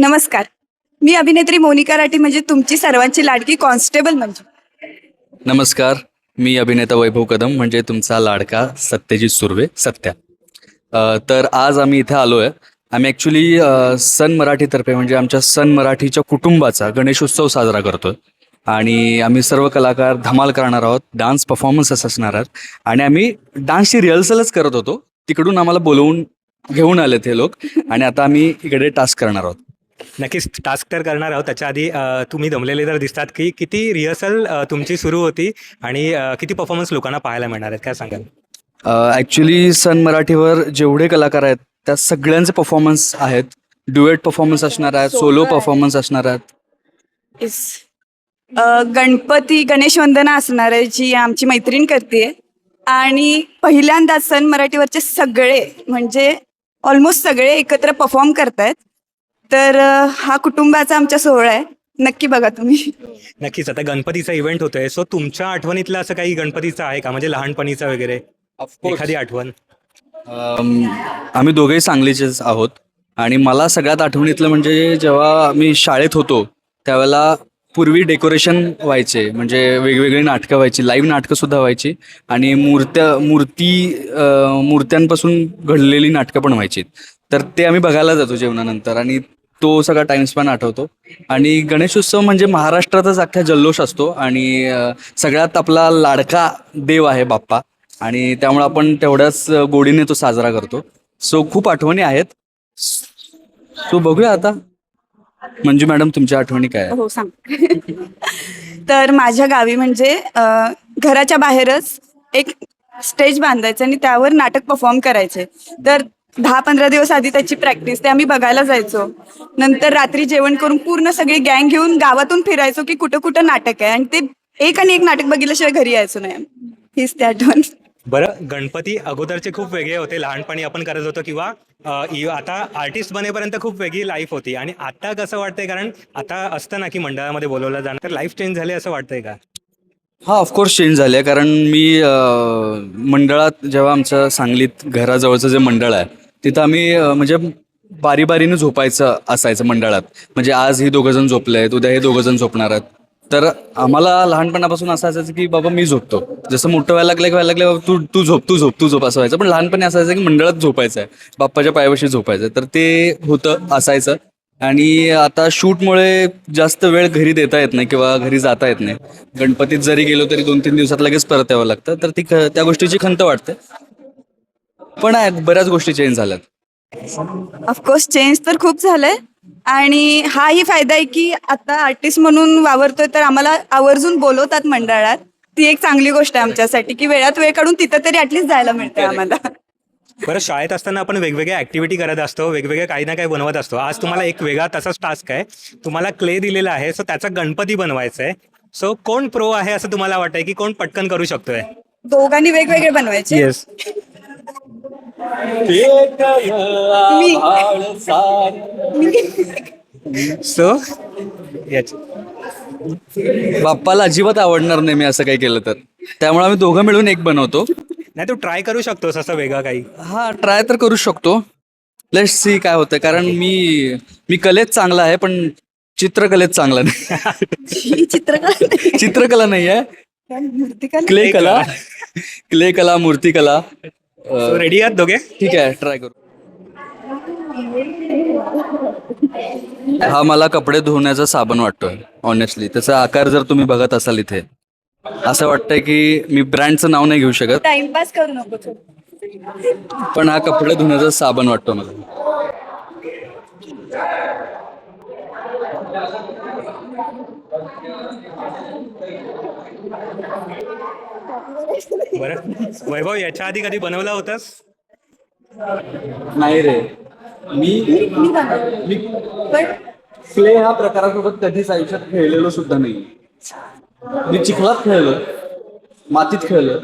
नमस्कार. मी अभिनेत्री मोनिका राठी म्हणजे तुमची सर्वांची लाडकी कॉन्स्टेबल म्हणजे. नमस्कार. मी अभिनेता वैभव कदम म्हणजे तुमचा लाडका सत्यजित सुर्वे सत्या. अ, तर आज आम्ही इथे आलो आहे आम्ही ॲक्च्युली सन मराठीतर्फे म्हणजे आमच्या सन मराठीच्या कुटुंबाचा गणेशोत्सव साजरा करतोय. आणि आम्ही सर्व कलाकार धमाल करणार आहोत डान्स परफॉर्मन्सेस असणार आहेत. आणि आम्ही डान्सची रिहर्सलच करत होतो. तिकडून आम्हाला बोलवून घेऊन आले ते लोक. आणि आता आम्ही इकडे टास्क करणार आहोत. नक्कीच टास्क तर करणार आहोत. त्याच्या आधी तुम्ही दमलेले तर दिसतात की किती रिहर्सल तुमची सुरू होती आणि किती परफॉर्मन्स लोकांना पाहायला मिळणार आहेत काय सांगाल? ॲक्च्युली सन मराठीवर जेवढे कलाकार आहेत त्या सगळ्यांचे परफॉर्मन्स आहेत. ड्युएट परफॉर्मन्स असणार आहेत सोलो. परफॉर्मन्स असणार आहेत. गणपती गणेश वंदना असणार आहे जी आमची मैत्रीण करते आणि पहिल्यांदा सण मराठीवरचे सगळे म्हणजे ऑलमोस्ट सगळे एकत्र परफॉर्म करतायत. तर हा कुटुंबाचा आमचा सोहळा आहे. नक्की बघा तुम्ही. नक्कीच. आता गणपतीचा इव्हेंट होतोय. सो तुमच्या आठवणीतलं असं काही गणपतीचं आहे का? म्हणजे लहानपणीचा वगैरे? एखादी आठवण? अम, आम्ही दोघेही सांगलीचेच आहोत. आणि मला सगळ्यात आठवणीतलं म्हणजे जेव्हा मी शाळेत होतो त्यावेळेला पूर्वी डेकोरेशन व्हायचे. म्हणजे वेगवेगळी नाटकं व्हायची. लाईव्ह नाटकं सुद्धा व्हायची. आणि मूर्त्या मूर्ती अ, मूर्त्यांपासून घडलेली नाटकं पण व्हायची. तर ते आम्ही बघायला जातो जेवणानंतर. आणि तो सगळा टाइम स्पॅन आठवतो. आणि गणेशोत्सव म्हणजे महाराष्ट्रातच अख्खा जल्लोष असतो. आणि अ, सगळ्यात आपला लाडका देव आहे बाप्पा. आणि त्यामुळे आपण तेवढ्याच गोडीने तो साजरा करतो. सो खूप आठवणी आहेत. सो बघूया आता. मंजू मॅडम तुमच्या आठवणी काय आहेत? हो सांग. तर माझ्या गावी म्हणजे अ, घराच्या बाहेरच एक स्टेज बांधायचं आणि त्यावर नाटक परफॉर्म करायचे. तर दहा पंधरा दिवस आधी त्याची प्रॅक्टिस ते आम्ही बघायला जायचो. नंतर रात्री जेवण करून पूर्ण सगळी गँग घेऊन गावातून फिरायचो की कुठं कुठं नाटक आहे. आणि ते एक आणि एक नाटक बघितल्याशिवाय घरी यायचो नाही हीच ते आठवण. बरं गणपती अगोदरचे खूप वेगळे होते. लहानपणी आपण करत होतो किंवा अ, इ- आता आर्टिस्ट बनेपर्यंत खूप वेगळी लाईफ होती. आणि आता कसं वाटतंय? कारण आता असतं ना की मंडळामध्ये बोलवलं जाणं तर लाईफ चेंज झाली असं वाटतंय का? हा ऑफकोर्स चेंज झाले कारण मी अ, मंडळात जेव्हा आमच्या सांगलीत घराजवळचं जे मंडळ आहे तिथं आम्ही म्हणजे बारी बारीने झोपायचं असायचं मंडळात. म्हणजे आज ही दोघं जण झोपले आहेत उद्या हे दोघं जण झोपणार आहेत. तर आम्हाला लहानपणापासून असं असायचं की बाबा मी झोपतो. जसं मोठं व्हायला लागलं की व्हायला लागलं बाबा तू तू झोप तू झोप तू झोप असं व्हायचं. पण लहानपणी असायचं की मंडळात झोपायचं आहे बाप्पाच्या पायापाशी झोपायचं. तर ते होतं असायचं. आणि आता शूटमुळे जास्त वेळ घरी देता येत नाही किंवा घरी जाता येत नाही. गणपतीत जरी गेलो तरी दोन तीन दिवसात लगेच परत यावं लागतं. तर ती त्या गोष्टीची खंत वाटते पण आहे बऱ्याच गोष्टी चेंज झाल्यात. ऑफकोर्स चेंज तर खूप झालंय. आणि हाही फायदा आहे की आता आर्टिस्ट म्हणून वावरतोय तर आम्हाला आवर्जून बोलवतात मंडळात. ती एक चांगली गोष्ट आहे आमच्यासाठी की वेळात वेळ काढून तिथं तरी ऍटलीस्ट जायला मिळते आम्हाला. बरं शाळेत असताना आपण वेगवेगळ्या ऍक्टिव्हिटी करत असतो वेगवेगळे काही ना काही बनवत असतो. आज तुम्हाला एक वेगळा तसाच टास्क आहे. तुम्हाला क्ले दिलेला आहे सो त्याचा गणपती बनवायचा आहे. सो कोण प्रो आहे असं तुम्हाला वाटतंय की कोण पटकन करू शकतोय? दोघांनी वेगवेगळे बनवायचे? येस सो बाप्पाला अजिबात आवडणार नाही मी असं काही केलं तर. त्यामुळे आम्ही दोघं मिळून एक बनवतो. नाही तू ट्राय करू शकतोस असं वेगळं काही. हा ट्राय तर करू शकतो. लेट्स सी काय होतं. कारण मी मी कलेत चांगला आहे पण चित्रकलेत चांगला नाही. ही चित्रकला चित्रकला नाही आहे मूर्तिकला? क्ले कला क्ले. कला मूर्तिकला. रेडी आहात दोघे? ठीक आहे ट्राय करू. हा मला कपडे धुवण्याचा साबण वाटतोय ऑनेस्टली त्याचा आकार जर तुम्ही बघत असाल इथे असं वाटतंय की मी ब्रँडचं नाव नाही घेऊ शकत टाइमपास करू नको. पण हा कपडे धुण्याचा साबण वाटतो मला. बरं. वैभव याच्या आधी कधी बनवला होतास? नाही रे. मी क्ले हा प्रकारासोबत कधीच आयुष्यात खेळलेलो सुद्धा नाही. मी चिखलात खेळलो. मातीत खेळलो.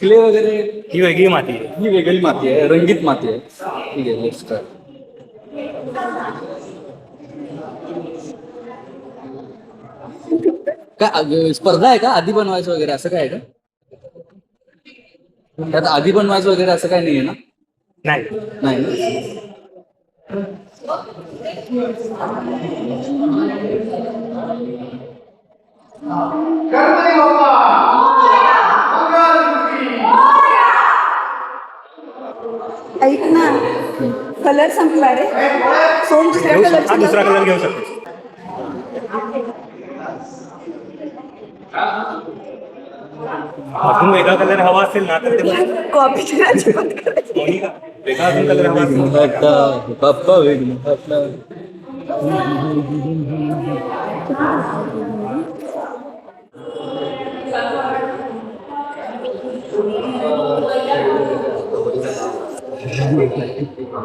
क्ले वगैरे ही वेगळी माती आहे. ही वेगळी माती आहे. रंगीत माती आहे. ठीक आहे नेक्स्ट काय अग- स्पर्धा आहे का? आधी बनवायचं वगैरे असं काय आहे का? त्यात आधी बनवायचं वगैरे असं काय नाहीये ना? नाही. नाही ना? ऐक ना कलर संपला रे. सोन दुसऱ्या घेऊ हा दुसरा कलर घेऊ शकतो. अजून वेगळा कलर हवा असेल ना तर ते. कॉपी करायची करायची. वेगळा अजून कलर हवा असेल बाप्पा वेगळा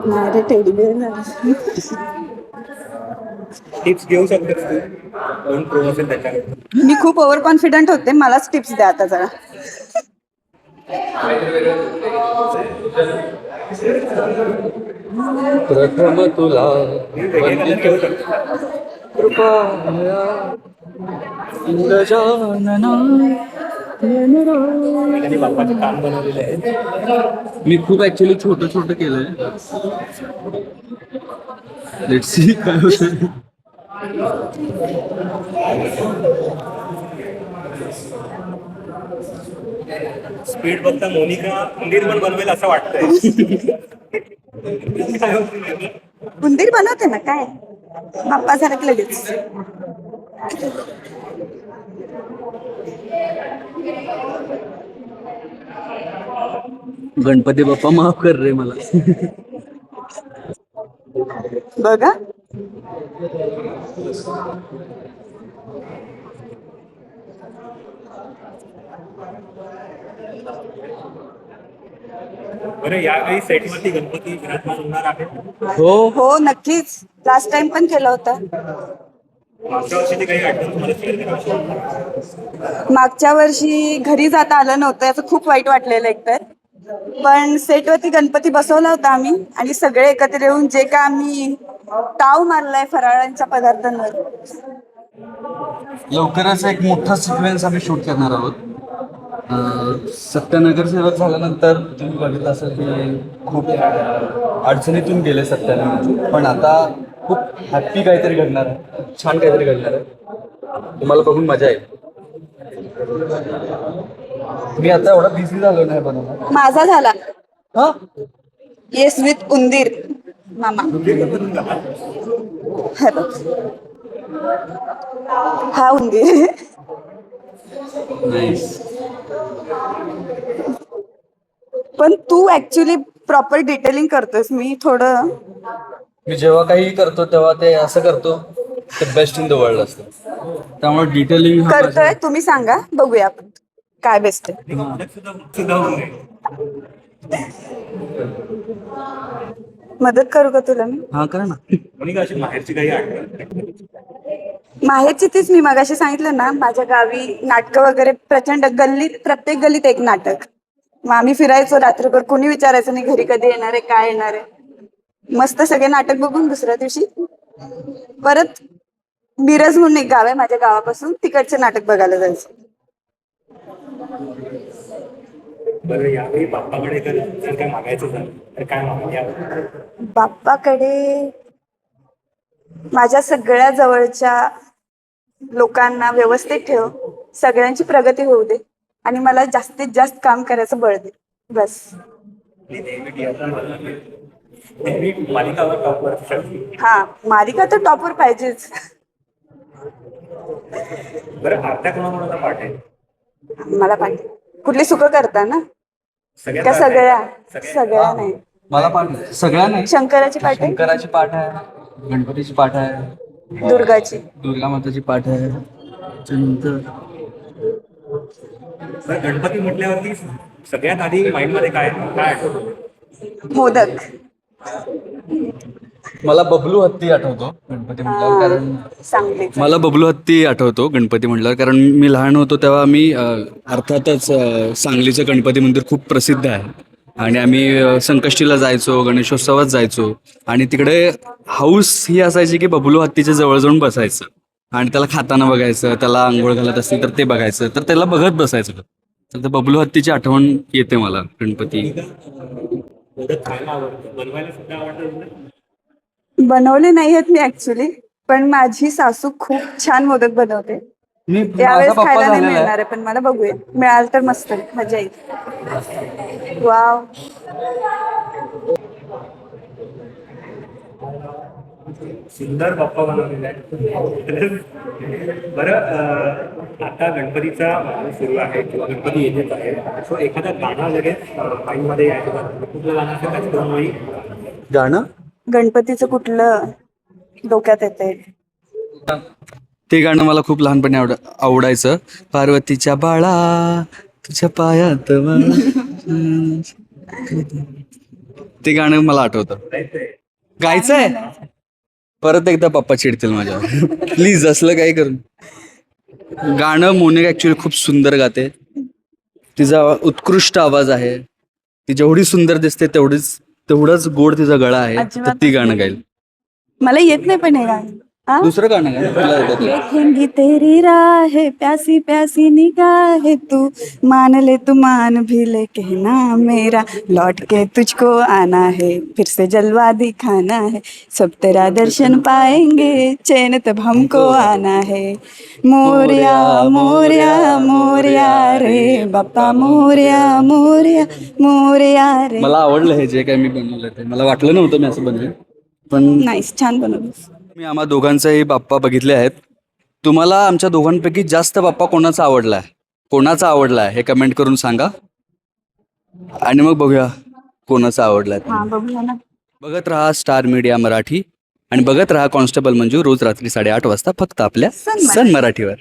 नाही रे टेडी बेअर नाही. टिप्स घेऊ शकतेस तू? कोण प्रो असेल त्याच्याकडे? मी खूप ओव्हर कॉन्फिडंट होते मलाच टिप्स द्या आता जरा. प्रथम तुला बाप्पाचे काम बनवलेले आहे मी खूप ऍक्च्युली छोटं छोटं केलंय. लेट्स सी काय होतं स्पीड बघता मोनिका उंदीर पण बनवेल असं वाटतंय? उंदीर बनवते ना काय? बाप्पा झाला की लगेच. गणपती बाप्पा माफ कर रे मला. बघा. यावेळी सेटवरती गणपती विराजमान होणार आहे. हो हो नक्कीच. लास्ट टाइम पण केलं होतं. मागच्या वर्षीची काही आठवण तुम्हाला शेअर करायची मागच्या वर्षी घरी जाता आलं नव्हतं याचं खूप वाईट वाटलेलं एकतर. पण सेटवरती गणपती बसवला होता आम्ही आणि सगळे एकत्र येऊन जे का आम्ही ताव मारलाय फराळांच्या पदार्थांवर. लवकरच एक मोठा सिक्वेन्स आम्ही शूट करणार आहोत. अं, सेवक झाल्यानंतर तुम्ही बघितलं असेल की खूप अडचणीतून गेले सत्यानगर. पण आता खूप हॅप्पी काहीतरी घडणार आहे खूप छान काहीतरी घडणार आहे. तुम्हाला बघून मजा येईल. मी आता एवढा बिझी झालो नाही बनवणार माझा झाला. हा? येस विथ उंदीर मामा. हे. हा उंदीर पण तू ऍक्च्युली प्रॉपर डिटेलिंग करतोस मी थोडं मी जेव्हा काही करतो तेव्हा ते असं करतो ते बेस्ट इन द वर्ल्ड असतं. त्यामुळे डिटेलिंग करतोय तुम्ही सांगा बघूया आपण. काय बेस्ट आहे. मदत करू का तुला मी? हा करा ना. माहेरची तीच मी मगाशी सांगितलं ना माझ्या गावी नाटकं वगैरे प्रचंड गल्लीत प्रत्येक गल्लीत एक नाटक. मग आम्ही फिरायचो रात्रभर कोणी विचारायचं नाही घरी कधी येणार आहे काय येणार आहे. मस्त सगळे नाटक बघून दुसऱ्या दिवशी परत मिरज म्हणून एक गाव आहे माझ्या गावापासून तिकडचे नाटक बघायला जायचं. बरं यावेळी बाप्पाकडे जर जर काय मागायचं झालं तर काय बाप्पाकडे माझ्या सगळ्या जवळच्या लोकांना व्यवस्थित ठेव. सगळ्यांची प्रगती होऊ दे आणि मला जास्तीत जास्त काम करायचं बळ दे. बस. नेहमी TRP वर नेहमी मालिकावर टॉपवर शकते हा मालिका तर टॉपवर पाहिजेच. बरं आरत्या कोणाकोणाचा पाठ आहे? मला पाहिजे कुठली सुख करता ना? का सगळ्या सगळ्या. सगळ्या नाही. मला पाठ सगळ्या नाही. शंकराची पाठ आहे? शंकराची पाठ आहे. गणपतीची पाठ आहे. दुर्गाची. दुर्गा माताची पाठ आहे. त्याच्यानंतर गणपती म्हटल्यावरती सगळ्यात आधी माइंडमध्ये काय काय मोदक. मला बबलू हत्ती आठवतो गणपती म्हटल्यावर कारण सांगली मला बबलू हत्ती आठवतो गणपती म्हटल्यावर कारण मी लहान होतो तेव्हा आम्ही अ, अर्थातच अ, सांगलीचं गणपती मंदिर खूप प्रसिद्ध आहे. आणि आम्ही अ, संकष्टीला जायचो गणेशोत्सवात जायचो. आणि तिकडे हाऊस ही असायची की बबलू हत्तीच्या जवळ जाऊन बसायचं. आणि त्याला खाताना बघायचं त्याला आंघोळ घालत असतील तर ते बघायचं तर त्याला बघत बसायचं. तर ते बबलू हत्तीची आठवण येते मला गणपती. मोदक खायला आवडतं बनवायला सुद्धा आवडतं? बनवले नाही आहेत मी ऍक्च्युली पण माझी सासू खूप छान मोदक बनवते. मी यावेळेस पप्पा खायला नाही झालेला मिळणार आहे पण मला बघूया. मिळाल तर मस्त मजा येईल. वाव. सुंदर बाप्पा बनवलेला आहे बरं अं, आता गणपतीचा सुरू आहे किंवा गणपती येतेच आहे. सो एखादं गाणं लगेच माइंडमध्ये यायचं कुठलं गाणं असेल त्याची दोन वेळी गाणं? गणपतीचं कुठलं डोक्यात येते ते गाणं मला खूप लहानपणी आवड आवडायचं. पार्वतीच्या बाळा तुझ्या पायात ते गाणं मला आठवतं. गायचंय? परत एकदा पप्पा चिडतील माझ्यावर. प्लीज असलं काय करून गाणं मोनिका ऍक्च्युली खूप सुंदर गाते. तिचा उत्कृष्ट आवाज आहे. ती जेवढी सुंदर दिसते तेवढीच तेवढंच गोड तिचा गळा आहे तर अजिबात ती गाणं गाईल मला येत नाही पण हे गाणं? दुसरं गाणं गाईल तुला येतं ते. देखेंगी तेरी राह प्यासी प्यासी निगाह तू। मान ले तू मान भी ले कहना मेरा। लौट के तुझको आना है फिर से जलवा दिखाना है। सब तेरा दर्शन पाएँगे चैन तब हमको आना है। मोरिया मोरिया मोरिया रे। बाप्पा मोरिया मोरिया मोरिया रे। मला आवडलं हे जे काय मी बनवलं ते. मला वाटलं नव्हतं मी असं बनवेल पण नाईस छान बनवलं मी आम्हा दोघांचाही बाप्पा बघितले आहेत. तुम्हाला आमच्या दोघांपैकी जास्त बाप्पा कोणाचा आवडला आहे कोणाचा आवडला आहे हे कमेंट करून सांगा. आणि मग बघूया कोणाचा आवडला आहे बघत राहा स्टार मीडिया मराठी. आणि बघत राहा कॉन्स्टेबल मंजू रोज रात्री साडेआठ वाजता फक्त आपल्या. सन मराठीवर.